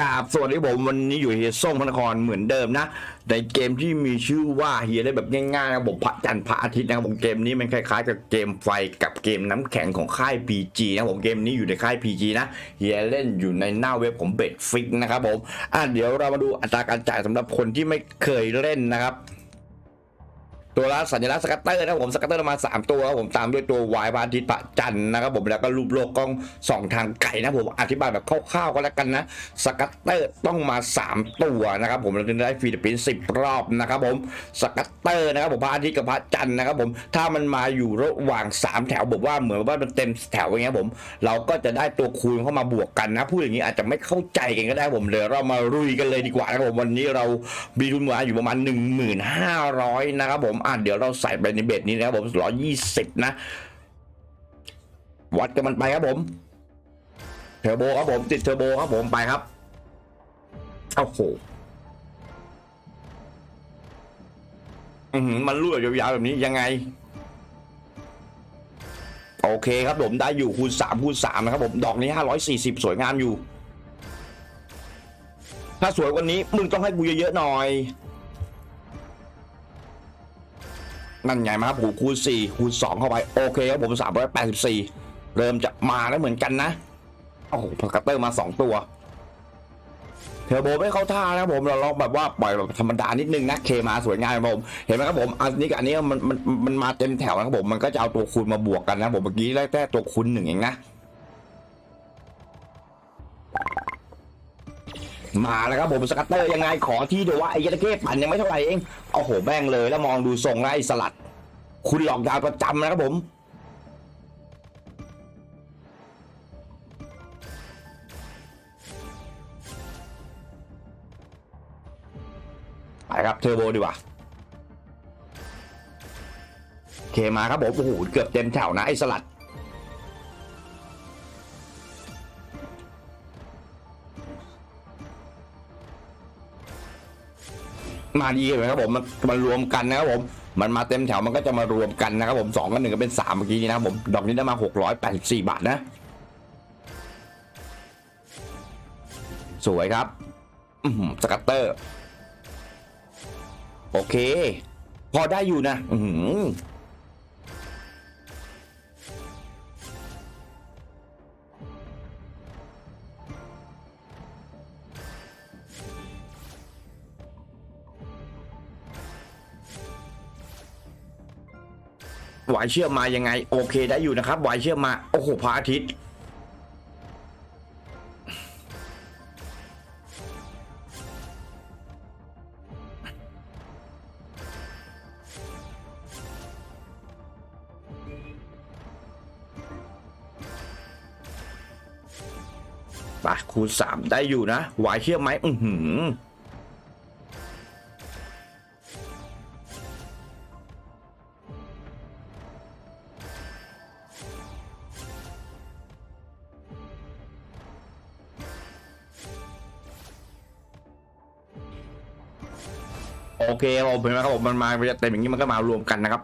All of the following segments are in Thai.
กาบสวัสดีผมวันนี้อยู่เฮียส่งพระนครเหมือนเดิมนะ ในเกมที่มีชื่อว่าเฮียได้แบบง่ายๆนะผมพระจันทร์พระอาทิตย์นะครับผมเกมนี้มันคล้ายๆกับเกมไฟกับเกมน้ำแข็งของค่าย PG นะผมเกมนี้อยู่ในค่าย PG นะเฮียเล่นอยู่ในหน้าเว็บผมเบ็ดฟิกนะครับผมอะเดี๋ยวเรามาดูอัตราการจ่ายสำหรับคนที่ไม่เคยเล่นนะครับ ตัวละสัญลักษณ์สกัตเตอร์นะครับผมสกัตเตอร์มา 3 ตัวครับผมตามด้วยตัววายพาทิตย์พระจันทร์นะครับผมแล้วก็รูปโลกกล้องสองทางไก่นะผมอธิบายแบบคร่าวๆก็แล้วกันนะสกัตเตอร์ต้องมา 3 ตัวนะครับผมเราจะได้ฟิลิปปินสิบรอบนะครับผมสกัตเตอร์นะครับผมพระอาทิตย์กับพระจันทร์นะครับผมถ้ามันมาอยู่ระหว่าง 3 แถวบอกว่าเหมือนว่ามันเต็มแถวอย่างเงี้ยผม เราก็จะได้ตัวคูณเข้ามาบวกกันนะพูดอย่างนี้อาจจะไม่เข้าใจกันก็ได้ผมเดี๋ยวเรามาลุยกันเลยดีกว่านะครับผมวันนี้เรามีทุนมาอยู่ประมาณ 1,500นะครับผมอะเดี๋ยวเราใส่ไปในเบ็ดนี้นะครับผม120นะ วัดกันมันไปครับผมเทอร์โบครับผมติดเทอร์โบครับผมไปครับโอ้โหมันรั่วยาวๆแบบนี้ยังไง โอเคครับผมได้อยู่คูณ3คูณ3นะครับผมดอกนี้540สวยงามอยู่ ถ้าสวยกว่านี้มึงต้องให้กูเยอะๆหน่อย นั่นไงมาครับหูคูณ4คูณ2เข้าไป โอเคครับผม 384 เริ่มจะมาแล้วเหมือนกันนะ โอ้โหพกัตเตอร์มา 2 ตัว เทอร์โบไม่เข้าท่านะครับผมเราลองแบบว่าปล่อยแบบธรรมดานิดนึงนะเคมาสวยงามครับผม เห็นไหมครับผม อันนี้กับอันนี้มันมันมันมาเต็มแถวนะครับผมมันก็จะเอาตัวคูณมาบวกกันนะผมเมื่อกี้ได้แค่ตัวคูณหนึ่งเองนะ มาแล้วครับผมสกัตเตอร์ยังไงขอที่เดี๋ยวว่าไอ้ยาตะเข้ปั่นยังไม่เท่าไหร่เองโอ้โหแม่งเลยแล้วมองดูทรงแล้วไอ้สลัด คุณหลอกดาวประจำนะครับผมไปครับเทอร์โบดีกว่าโอเคมาครับผมโอ้โหเกือบเต็มแถวนะไอ้สลัด มาดีเลยครับผมมันมันรวมกันนะครับผมมันมาเต็มแถวมันก็จะมารวมกันนะครับผมสองกับหนึ่งก็เป็นสามเมื่อกี้นี้นะครับผมดอกนี้ได้มาหกร้อยแปดสิบสี่บาทนะ สวยครับอือหือสกัตเตอร์ โอเค พอได้อยู่นะ อื วายเชื่อมมายังไง โอเคได้อยู่นะครับหวายเชื่อมมา โอ้โหพระอาทิตย์ไปคูณสามได้อยู่นะหวายเชื่อมไหมอือหือ โอเคครับผมเห็นไหมครับผมมันมาเต็มอย่างนี้มันก็มารวมกันนะครับ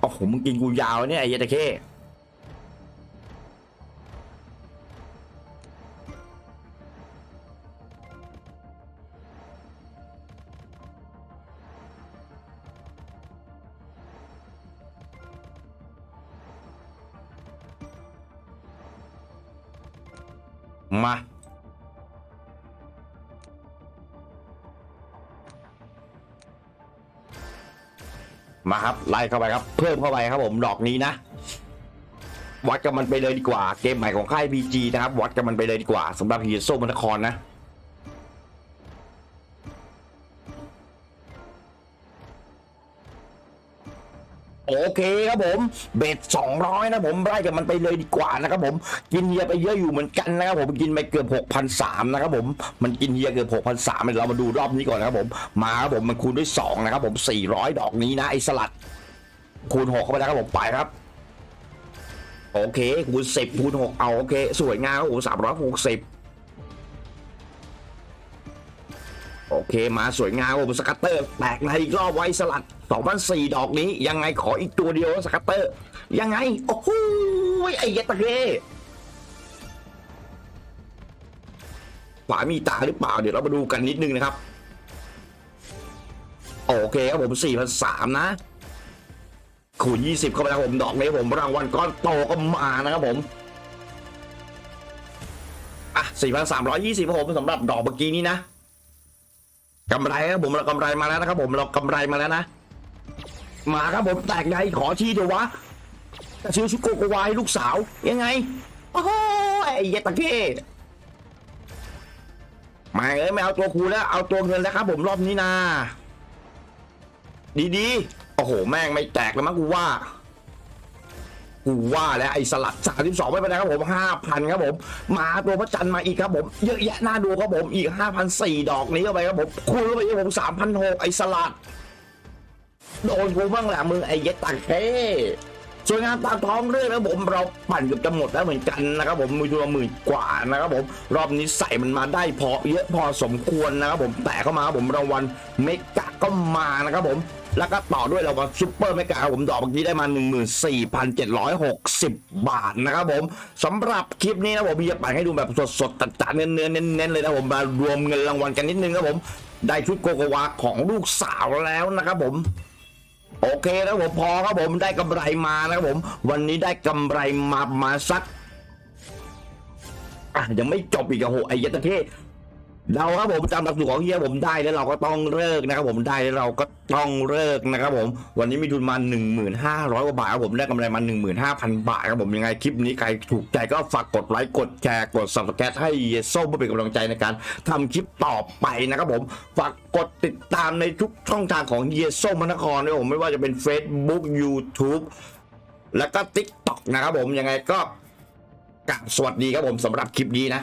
โอ้โหมึงกินกูยาวเนี่ยไอ้เหี้ยตะเข้มา มาครับไล่เข้าไปครับ เพิ่มเข้าไปครับผมดอกนี้นะ วัดกับมันไปเลยดีกว่า เกมใหม่ของค่ายพีจีนะครับ วัดกับมันไปเลยดีกว่าสำหรับฮีโร่มนครนะ โอเคครับผมเบ็ด200 นะผมไล่กับมันไปเลยดีกว่านะครับผมกินเฮียไปเยอะอยู่เหมือนกันนะครับผมกินไปเกือบ6,003นะครับผมมันกินเฮียเกือบ6,003เรามาดูรอบนี้ก่อนนะครับผมมาครับผมมันคูณด้วย2นะครับผม 400 ดอกนี้นะไอสลัด คูณ6เข้าไปนะครับผมไปครับโอเคคูณ10คูณ6เอาโอเค สวยงามครับผม360 โอเคมาสวยงามครับสกัตเตอร์แตกในอีกรอบไว้สลัดสองพันสี่ดอกนี้ ยังไงขออีกตัวเดียวสกัตเตอร์ ยังไง โอ้โหไอ้เยตะเกขวามีตาหรือเปล่าเดี๋ยวเรามาดูกันนิดนึงนะครับ โอเคครับผม4 0 0นสามนะคูณ20 เข้าไปแล้วผมดอกนี้ผมรางวัลก้อนโตก็มานะครับผมอะ4,320ครับผมสำหรับดอกเมื่อกี้นี้นะ กำไรครับผมเรากำไรมาแล้วนะครับผมเรากำไรมาแล้วนะ มาครับผมแตกใหญ่ขอที่เถอะวะจะซื้อชุดโกโกวาให้ลูกสาวยังไงโอ้โหไอ้เยตะเข้มาเอ้ยไม่เอาตัวครูแล้วเอาตัวเงินแล้วครับผมรอบนี้นะดีๆโอ้โหแม่งไม่แตกแล้วมั้งกูว่า กูว่าแล้วไอ้สลัดสามสิบสองไม่เป็นไรครับผมห้าพันครับผม มาตัวพระจันทร์มาอีกครับผม เยอะแยะน่าดูครับผมอีกห้าพันสี่ดอกนี้เข้าไปครับผมคูณเข้าไปครับผมสามพันหกไอ้สลัด โดนกูบ้างแหละมึงไอ้เย็ดตังเท่สวยงามตามท้องเรื่องนะผมเราปั่นเกือบจะหมดแล้วเหมือนกันนะครับผมมีตัวหมื่นกว่านะครับผมรอบนี้ใส่มันมาได้พอเยอะพอสมควรนะครับผมแต่เข้ามาครับผมรางวัลเมกะก็มานะครับผม แล้วก็ต่อด้วยเรางวัลซุปเปอร์เมกะครับผมดอกเมื่อกี้ได้มา 14,760 บาทนะครับผมสำหรับคลิปนี้นะผมพี่จะปั่นให้ดูแบบสดๆตัดๆเนื้อๆเน้นๆเลยนะผมมารวมเงินรางวัลกันนิดนึงครับผมได้ชุดโกโกวาของลูกสาวแล้วนะครับผมโอเคแล้วผมพอครับผมได้กำไรมานะครับผม วันนี้ได้กำไรมามาสักอะยังไม่จบอีกอะโหไอ้ยัตเทศ เราครับผมจำหลักสูตรของเฮียผมได้แล้วเราก็ต้องเลิกนะครับผมได้แล้วเราก็ต้องเลิกนะครับผมวันนี้มีทุนมา 1,500กว่าบาทครับผมได้กำไรมา 15,000 บาทครับผมยังไงคลิปนี้ใครถูกใจก็ฝากกดไลค์กดแชร์กด subscribe ให้เยโซ่เพื่อเป็นกำลังใจในการทำคลิปต่อไปนะครับผมฝากกดติดตามในทุกช่องทางของเยโซ่มนครด้วยผมไม่ว่าจะเป็น Facebook YouTube แล้วก็ TikTok นะครับผมยังไงก็กราบสวัสดีครับผมสำหรับคลิปนี้นะ